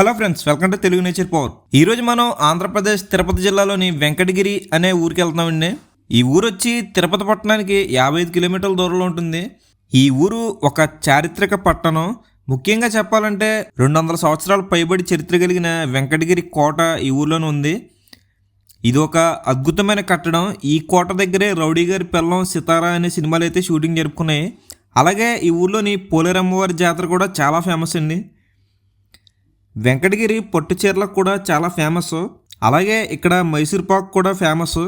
Hello friends welcome to Telugu nature power. ఈ రోజు మనం ఆంధ్రప్రదేశ్ తిరుపతి జిల్లాలోని వెంకటగిరి అనే ఊరికి వెళ్తున్నామండి. ఈ ఊరు వచ్చి తిరుపతి పట్టణానికి యాభై ఐదు కిలోమీటర్ల దూరంలో ఉంటుంది. ఈ ఊరు ఒక చారిత్రక పట్టణం. ముఖ్యంగా చెప్పాలంటే రెండు వందల సంవత్సరాలు పైబడి చరిత్ర కలిగిన వెంకటగిరి కోట ఈ ఊర్లోనే ఉంది. ఇది ఒక అద్భుతమైన కట్టడం. ఈ కోట దగ్గరే రౌడీ గారి పిల్లం సితారా అనే సినిమాలు అయితే షూటింగ్ జరుపుకున్నాయి. అలాగే ఈ ఊర్లోని పోలేరమ్మవారి జాతర కూడా చాలా ఫేమస్ అండి. వెంకటగిరి పట్టు చీరలకు కూడా చాలా ఫేమస్. అలాగే ఇక్కడ మైసూర్ పాక్ కూడా ఫేమస్.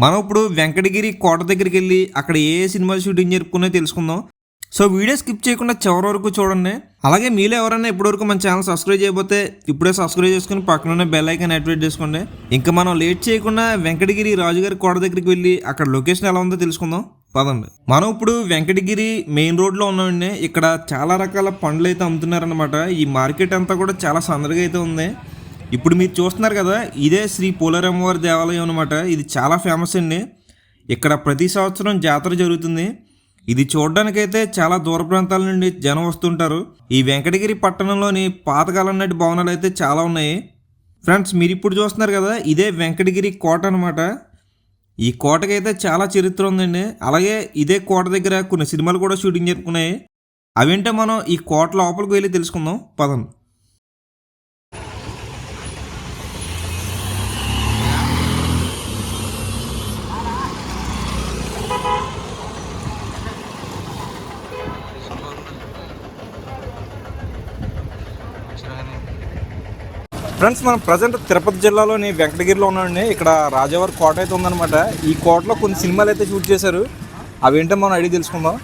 మనం ఇప్పుడు వెంకటగిరి కోట దగ్గరికి వెళ్ళి అక్కడ ఏ సినిమా సినిమాలు షూటింగ్ జరుపుకున్నా తెలుసుకుందాం. సో వీడియో స్కిప్ చేయకుండా చివరి వరకు చూడండి. అలాగే మీలో ఎవరైనా ఇప్పటివరకు మన ఛానల్ సబ్స్క్రైబ్ చేయకపోతే ఇప్పుడే సబ్స్క్రైబ్ చేసుకుని పక్కన బెల్ ఐకాన్ యాక్టివేట్ చేసుకోండి. ఇంకా మనం లేట్ చేయకుండా వెంకటగిరి రాజుగారి కోట దగ్గరికి వెళ్ళి అక్కడ లొకేషన్ ఎలా ఉందో తెలుసుకుందాం. పదండి మనం ఇప్పుడు వెంకటగిరి మెయిన్ రోడ్లో ఉన్నామండి. ఇక్కడ చాలా రకాల పండ్లు అయితే అమ్ముతున్నారనమాట ఈ మార్కెట్ అంతా కూడా చాలా సందడిగా అయితే ఉంది. ఇప్పుడు మీరు చూస్తున్నారు కదా ఇదే శ్రీ పోలరమ్మవారి దేవాలయం అనమాట ఇది చాలా ఫేమస్ అండి. ఇక్కడ ప్రతి సంవత్సరం జాతర జరుగుతుంది. ఇది చూడడానికైతే చాలా దూర ప్రాంతాల నుండి జనం వస్తుంటారు. ఈ వెంకటగిరి పట్టణంలోని పాతకాలం నాటి భవనాలు అయితే చాలా ఉన్నాయి. ఫ్రెండ్స్ మీరు ఇప్పుడు చూస్తున్నారు కదా ఇదే వెంకటగిరి కోట అనమాట ఈ కోటకైతే చాలా చరిత్ర ఉందండి. అలాగే ఇదే కోట దగ్గర కొన్ని సినిమాలు కూడా షూటింగ్ జరుపుకున్నాయి. అవేంటో మనం ఈ కోట లోపలికి వెళ్ళి తెలుసుకుందాం. పదండి. ఫ్రెండ్స్ మనం ప్రజెంట్ తిరుపతి జిల్లాలోని వెంకటగిరిలో ఉన్నామండి. ఇక్కడ రాజావారి కోట అయితే ఉందన్నమాట. ఈ కోటలో కొన్ని సినిమాలు అయితే షూట్ చేశారు. అవేంటో మనం అడిగి తెలుసుకుందాం.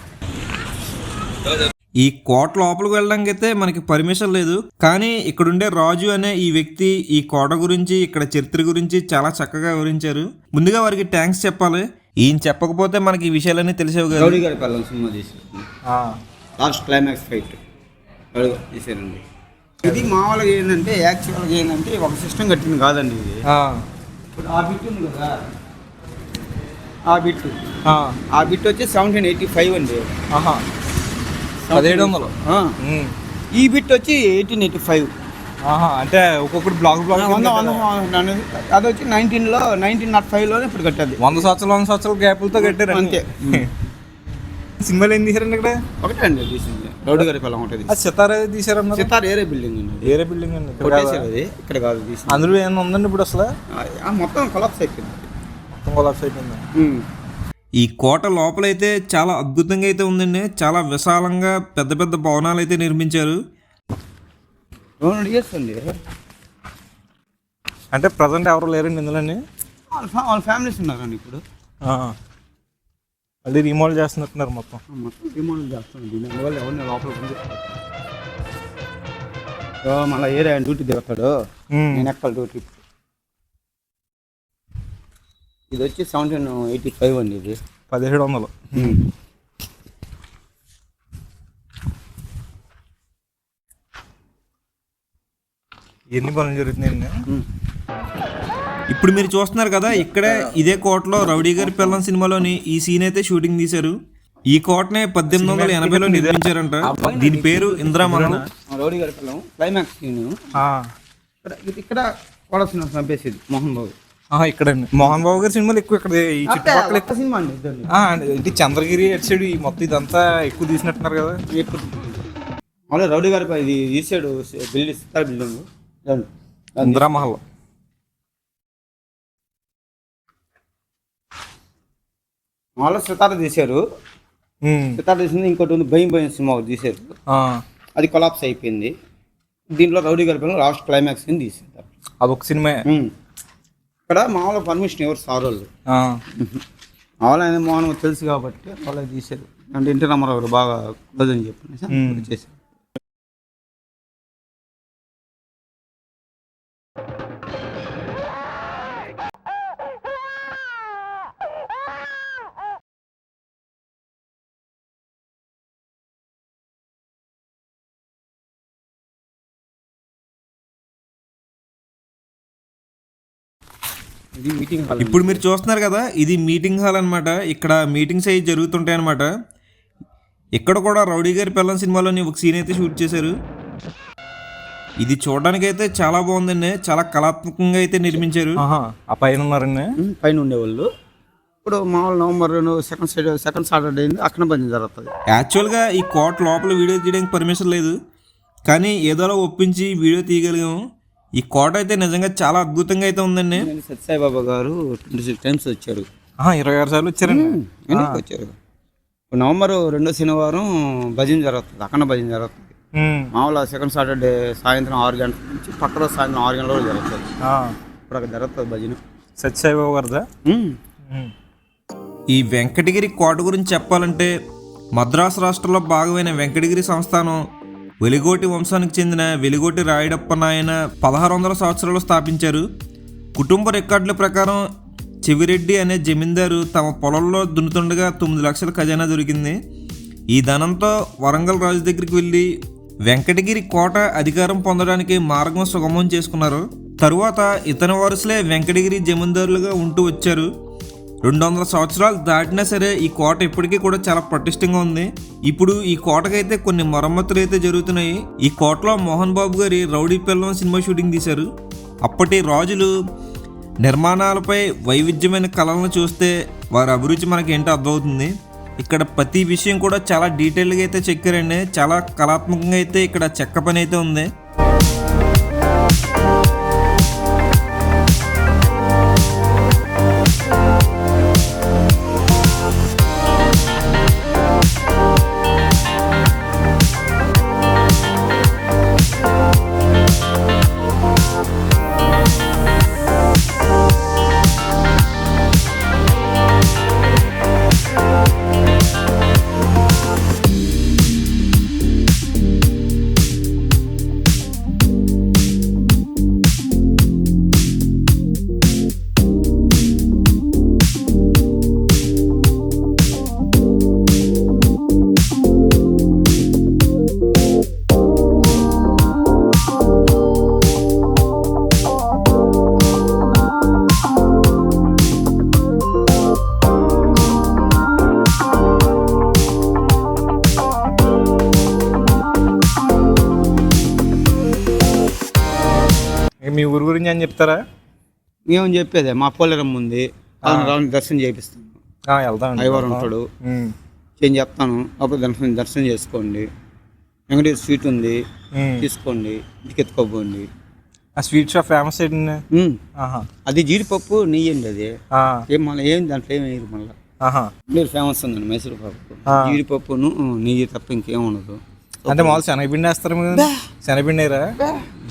ఈ కోట లోపలికి వెళ్ళడానికి అయితే మనకి పర్మిషన్ లేదు. కానీ ఇక్కడుండే రాజు అనే ఈ వ్యక్తి ఈ కోట గురించి ఇక్కడ చరిత్ర గురించి చాలా చక్కగా వివరించారు. ముందుగా వారికి థ్యాంక్స్ చెప్పాలి. ఈయన చెప్పకపోతే మనకి ఈ విషయాలన్నీ తెలిసేవి కదా. లాస్ట్ క్లైమాక్స్ ఫైట్ ఇది మామూలుగా ఏంటంటే యాక్చువల్గా ఏంటంటే ఒక సిస్టమ్ కట్టింది కాదండి ఇది. ఇప్పుడు ఆ బిట్ ఉంది కదా. ఆ బిట్ ఆ. బిట్ వచ్చి సెవెంటీన్ ఎయిటీ ఫైవ్ అండి పదిహేడు వందలు. ఈ బిట్ వచ్చి ఎయిటీన్ ఎయిటీ ఫైవ్ అంటే ఒక్కొక్కటి బ్లాక్ వంద వంద వంద- అది వచ్చి నైన్టీన్లో నైన్టీన్ నాట్ ఫైవ్లోనే ఇప్పుడు కట్టేది. వంద సంవత్సరాలు వంద సంవత్సరాల గ్యాపులతో కట్టారు అంతే. సినిమాలు ఏం తీసారండి ఇక్కడ ఒకటే అండి తీసింది. రౌడీ గారి పిల్లలు ఉంటుంది అది సితారా తీసారన్నారు సితార్ ఏరే బిల్డింగ్ అండి వేరే బిల్డింగ్ అండి ఇక్కడ కాదా? అది. ఇక్కడ కాదు తీసింది. అందులో ఏమన్నా ఉందండి ఇప్పుడు అసలు? ఆ, మొత్తం కొలాప్స్ అయిపోయింది. మొత్తం కొలాప్స్ అయిపోయింది. ఈ కోట లోపలైతే చాలా అద్భుతంగా అయితే ఉందండి. చాలా విశాలంగా పెద్ద పెద్ద భవనాలు అయితే నిర్మించారు. రెండు ఇయర్స్ అండి అంటే ప్రజెంట్ ఎవరు లేరండి ఇందులోని? వాళ్ళ ఫ్యా- వాళ్ళ ఫ్యామిలీస్ ఉన్నారండి ఇప్పుడు. మళ్ళీ రీమోడల్ చేస్తున్నట్టున్నారు మొత్తం. మొత్తం రిమోడల్ చేస్తాను దీని అందువల్ల ఎవరిని లోపల మళ్ళీ ఏరే ఆయన డ్యూటీ దిగుతాడు నేను ఎక్కడ డ్యూటీ ఇది వచ్చి సెవెంటీన్ ఎయిటీ ఫైవ్ అండి ఇది. పదిహేడు వందలు. ఎన్ని పనులు జరుగుతున్నాయండి ఉమ్. ఇప్పుడు మీరు చూస్తున్నారు కదా ఇక్కడే ఇదే కోటలో రౌడీ గారి పిల్లం సినిమాలోని ఈ సీన్ అయితే షూటింగ్ తీశారు. ఈ కోటనే పద్దెనిమిది వందల ఎనభైలో నిర్మించారంట. దీని పేరు ఇంద్రామహల్ ఆ రౌడీ గారి పిల్లం క్లైమాక్స్ సీన్ ఇక్కడ ఇక్కడ కొడాల్సిన చంపేసేది మోహన్ బాబు. ఇక్కడ మోహన్ బాబు గారి సినిమాలు ఎక్కువ ఇక్కడ ఈ చుట్టుపక్కల ఒక్క సినిమా అండి ఇది చంద్రగిరి అటు సైడ్ ఈ మొత్తం ఇదంతా ఎక్కువ తీసినట్టున్నారు కదా. ఎప్పుడు మళ్ళీ రౌడీ గారి ఇది తీసాడు బిల్డింగ్ బిల్డింగ్. ఇంద్రామహల్. మళ్ళీ సితార తీశారు. సితార తీసింది ఇంకోటి ఉంది భయం భయం సినిమా ఒకటి తీశారు. అది కొలాప్స్ అయిపోయింది. దీంట్లో రౌడీ గారి లాస్ట్ క్లైమాక్స్ని తీసారు అదొక సినిమా. ఇక్కడ మామూలుగా పర్మిషన్ ఎవరు సార్ వాళ్ళు? ఆ, మామూలు ఆయన మోహన్ తెలుసు కాబట్టి వాళ్ళే తీశారు. అంటే ఇంటి రామారావు గారు బాగా క్లోజ్ అని చెప్పి. చేశారు. ఇది మీటింగ్ హాల్ ఇప్పుడు మీరు చూస్తున్నారు కదా ఇది మీటింగ్ హాల్ అన్నమాట. ఇక్కడ మీటింగ్స్ అవి జరుగుతుంటాయి అన్నమాట. ఇక్కడ కూడా రౌడీ గారి పిల్లం సినిమాలోని ఒక సీన్ అయితే షూట్ చేశారు. ఇది చూడడానికి అయితే చాలా బాగుందండి. చాలా కళాత్మకంగా అయితే నిర్మించారు. ఆ పైన ఉన్నారండి. పైన ఉండేవాళ్ళు. ఇప్పుడు మామూలు November second side second Saturday అయింది అక్కడ పని జరుగుతుంది. యాక్చువల్గా ఈ కోట లోపల వీడియో తీయడానికి పర్మిషన్ లేదు. కానీ ఏదోలా ఒప్పించి వీడియో తీయగలిగాము. ఈ కోట అయితే నిజంగా చాలా అద్భుతంగా అయితే ఉందండి. సత్యసాయిబాబా గారు ట్వంటీ సిక్స్ టైమ్స్ వచ్చారు. ఇరవై ఆరు సార్లు వచ్చారండి. ఎందుకు వచ్చారు. నవంబర్ రెండో శనివారం భజన జరుగుతుంది అక్కడ భజన జరుగుతుంది. మామూలుగా సెకండ్ సాటర్డే సాయంత్రం ఆరు గంటల నుంచి పక్క రోజు సాయంత్రం ఆరు గంటల వరకు జరుగుతుంది. ఇప్పుడు అక్కడ జరుగుతుంది భజన. సత్యసాయిబాబు గారిదా? ఈ వెంకటగిరి కోట గురించి చెప్పాలంటే మద్రాసు రాష్ట్రంలో భాగమైన వెంకటగిరి సంస్థానం వెలిగోటి వంశానికి చెందిన వెలిగోటి రాయడప్ప నాయన పదహారు వందల సంవత్సరాలు స్థాపించారు. కుటుంబ రికార్డుల ప్రకారం చెవిరెడ్డి అనే జమీందారు తమ పొలంలో దున్నుతుండగా తొమ్మిది లక్షల ఖజానా దొరికింది. ఈ ధనంతో వరంగల్ రాజు దగ్గరికి వెళ్ళి వెంకటగిరి కోట అధికారం పొందడానికి మార్గం సుగమం చేసుకున్నారు. తరువాత ఇతని వారసులే వెంకటగిరి జమీందారులుగా ఉంటూ వచ్చారు. రెండు వందల సంవత్సరాలు దాటినా సరే ఈ కోట ఇప్పటికీ కూడా చాలా పటిష్టంగా ఉంది. ఇప్పుడు ఈ కోటకైతే కొన్ని మరమ్మతులు అయితే జరుగుతున్నాయి. ఈ కోటలో మోహన్ బాబు గారి రౌడీ పిల్లం సినిమా షూటింగ్ తీశారు. అప్పటి రాజులు నిర్మాణాలపై వైవిధ్యమైన కళలను చూస్తే వారి అభిరుచి మనకి ఏంటో అర్థమవుతుంది. ఇక్కడ ప్రతి విషయం కూడా చాలా డీటెయిల్గా అయితే చెక్కారండి చాలా కళాత్మకంగా అయితే ఇక్కడ చెక్క పని అయితే ఉంది. చెప్తారా? మేము చెప్పేదే మా పోలేరమ్మ ఉంది. రావణ దర్శనం చేపిస్తాను వెళ్దాం అయ్యవారు ఉంటాడు. నేను చెప్తాను అప్పుడు దర్శనం దర్శనం చేసుకోండి. వెంకటేశ్వర స్వీట్ ఉంది. తీసుకోండి. ఇంటికి ఎత్తుకోపోండి ఆ స్వీట్ షాప్ ఫేమస్ ఏంటండి? అది జీడిపప్పు నెయ్యి అండి అది. ఏం మళ్ళీ ఏం దాంట్లో ఏం వేయరు మళ్ళీ? మీరు ఫేమస్ ఉందండి మైసూర్ పప్పు. జీడిపప్పును నెయ్యి తప్ప ఇంకేం ఉండదు. అంటే మామూలు శనగపిండి వేస్తారు మీరు శనగపిండి వేయరా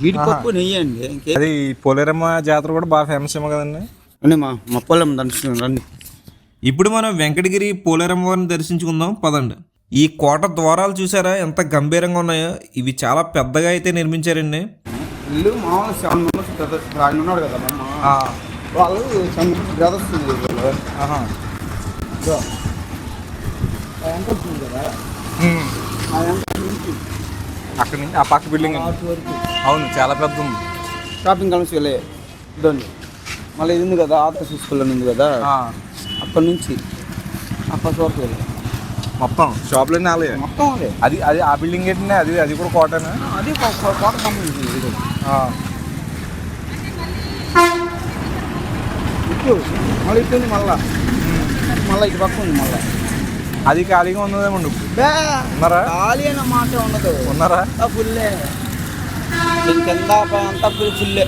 జీడిపప్పు నెయ్యి అండి ఇంకే. అది పోలేరమ్మ జాతర కూడా బాగా ఫేమస్ ఏమో కదండి. రండి మా మా పొలం దర్శనం రండి. ఇప్పుడు మనం వెంకటగిరి పోలేరమ్మ వారిని దర్శించుకుందాం పదండి. ఈ కోట ద్వారాలు చూసారా? ఎంత గంభీరంగా ఉన్నాయో. ఇవి చాలా పెద్దగా అయితే నిర్మించారండి. ఇల్లు మామూలు సెవెన్ మెంబర్స్ బ్రదర్స్ ఆయన ఉన్నాడు కదా ఆ, వాళ్ళు సెవెన్ మెంబర్స్ బ్రదర్స్. ఆహా కదా ఉమ్. ఆ అక్కడ నుంచి ఆ పక్క బిల్డింగ్ అవును చాలా పెద్ద ఉంది. షాపింగ్ కాలమ్స్ వెళ్ళే ఇదండి. మళ్ళీ ఇది ఉంది కదా ఆదర్శ స్కూల్ ఉంది కదా. అక్కడి నుంచి అప్పటి వరకు వెళ్ళి. మొత్తం షాపులన్నీ ఆలే మొత్తం అదే అది అది ఆ బిల్డింగ్ ఏంటండి అది అది కూడా కోటనా అది కోట సంబంధించింది ఇటు మళ్ళీ ఇటు ఉంది మళ్ళా. మళ్ళీ ఇటు పక్క ఉంది మళ్ళా. అది ఖాళీగా బే ఉన్నారా? ఖాళీ అన్న మాట ఉండదు. ఉన్నారా? ఫుల్లే కింద అంతా ఫుల్ ఫుల్లే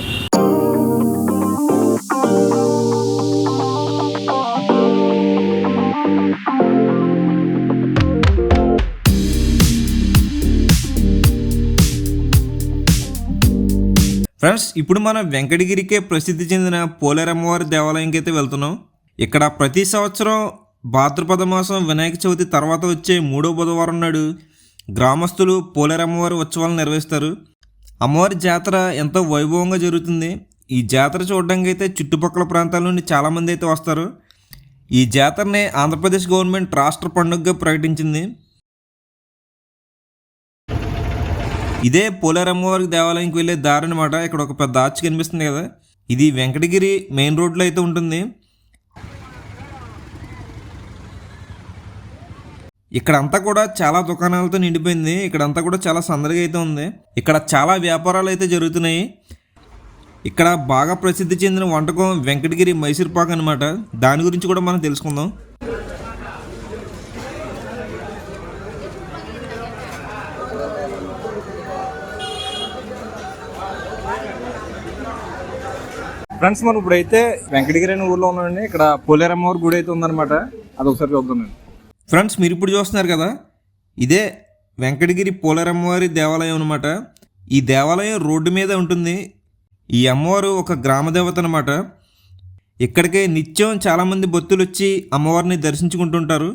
ఫ్రెండ్స్ ఇప్పుడు మనం వెంకటగిరికే ప్రసిద్ధి చెందిన పోలేరమ్మవారి దేవాలయంకి అయితే వెళ్తున్నాం. ఇక్కడ ప్రతి సంవత్సరం భాద్రపద మాసం వినాయక చవితి తర్వాత వచ్చే మూడో బుధవారం నాడు గ్రామస్తులు పోలేరమ్మవారి ఉత్సవాలు నిర్వహిస్తారు. అమ్మవారి జాతర ఎంతో వైభవంగా జరుగుతుంది. ఈ జాతర చూడడానికి అయితే చుట్టుపక్కల ప్రాంతాల నుండి చాలామంది అయితే వస్తారు. ఈ జాతరని ఆంధ్రప్రదేశ్ గవర్నమెంట్ రాష్ట్ర పండుగగా ప్రకటించింది. ఇదే పోలేరమ్మవారి దేవాలయంకి వెళ్ళే దారి అనమాట ఇక్కడ ఒక పెద్ద ఆర్చ్ కనిపిస్తుంది కదా. ఇది వెంకటగిరి మెయిన్ రోడ్లో అయితే ఉంటుంది. ఇక్కడంతా కూడా చాలా దుకాణాలతో నిండిపోయింది. ఇక్కడంతా కూడా చాలా సందడిగా అయితే ఉంది. ఇక్కడ చాలా వ్యాపారాలు అయితే జరుగుతున్నాయి. ఇక్కడ బాగా ప్రసిద్ధి చెందిన వంటకం వెంకటగిరి మైసూర్ పాక్ అనమాట దాని గురించి కూడా మనం తెలుసుకుందాం. ఫ్రెండ్స్ మనం ఇప్పుడైతే వెంకటగిరి అనే ఊర్లో ఉన్నామండి. ఇక్కడ పోలేరమ్మవారి గుడి అయితే ఉందన్నమాట. అది ఒకసారి చూద్దాం నేను ఫ్రెండ్స్ మీరు ఇప్పుడు చూస్తున్నారు కదా ఇదే వెంకటగిరి పోలరమ్మవారి దేవాలయం అనమాట ఈ దేవాలయం రోడ్డు మీద ఉంటుంది. ఈ అమ్మవారు ఒక గ్రామ దేవత అనమాట ఇక్కడికే నిత్యం చాలామంది భక్తులు వచ్చి అమ్మవారిని దర్శించుకుంటుంటారు.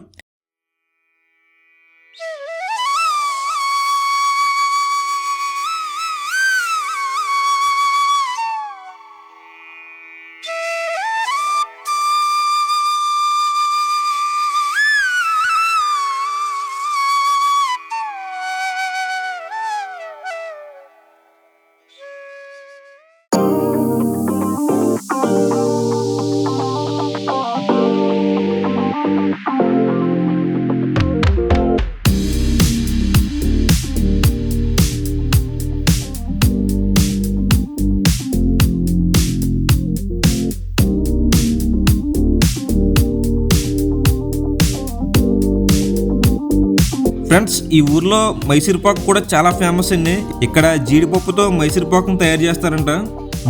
ఫ్రెండ్స్ ఈ ఊర్లో మైసూర్పాకు కూడా చాలా ఫేమస్ అండి. ఇక్కడ జీడిపప్పుతో మైసూర్పాకును తయారు చేస్తారంట.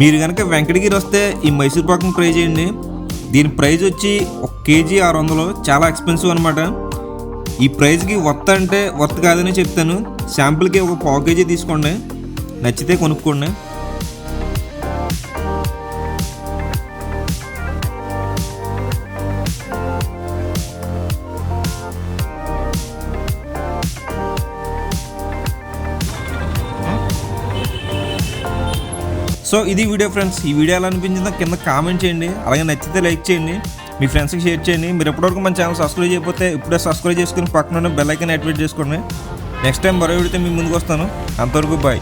మీరు కనుక వెంకటగిరి వస్తే ఈ మైసూర్పాకును ట్రై చేయండి. దీని ప్రైజ్ వచ్చి ఒక కేజీ ఆరు వందలు. చాలా ఎక్స్పెన్సివ్ అనమాట ఈ ప్రైజ్కి వర్త్ అంటే వర్త్ కాదని చెప్తాను. శాంపుల్కి ఒక పావు కేజీ తీసుకోండి. నచ్చితే కొనుక్కోండి. సో ఇది వీడియో ఫ్రెండ్స్. ఈ వీడియో ఎలా అనిపించిందో కింద కామెంట్ చేయండి. అలాగే నచ్చితే లైక్ చేయండి. మీ ఫ్రెండ్స్కి షేర్ చేయండి. మీరు ఎప్పటివరకు మన ఛానల్ సబ్స్క్రైబ్ చేయకపోతే ఇప్పుడే సబ్స్క్రైబ్ చేసుకుని పక్కన బెల్ ఐకన్ యాక్టివేట్ చేసుకోండి నెక్స్ట్ టైం మరో వీడితే మీ ముందుకు వస్తాను. అంతవరకు బాయ్.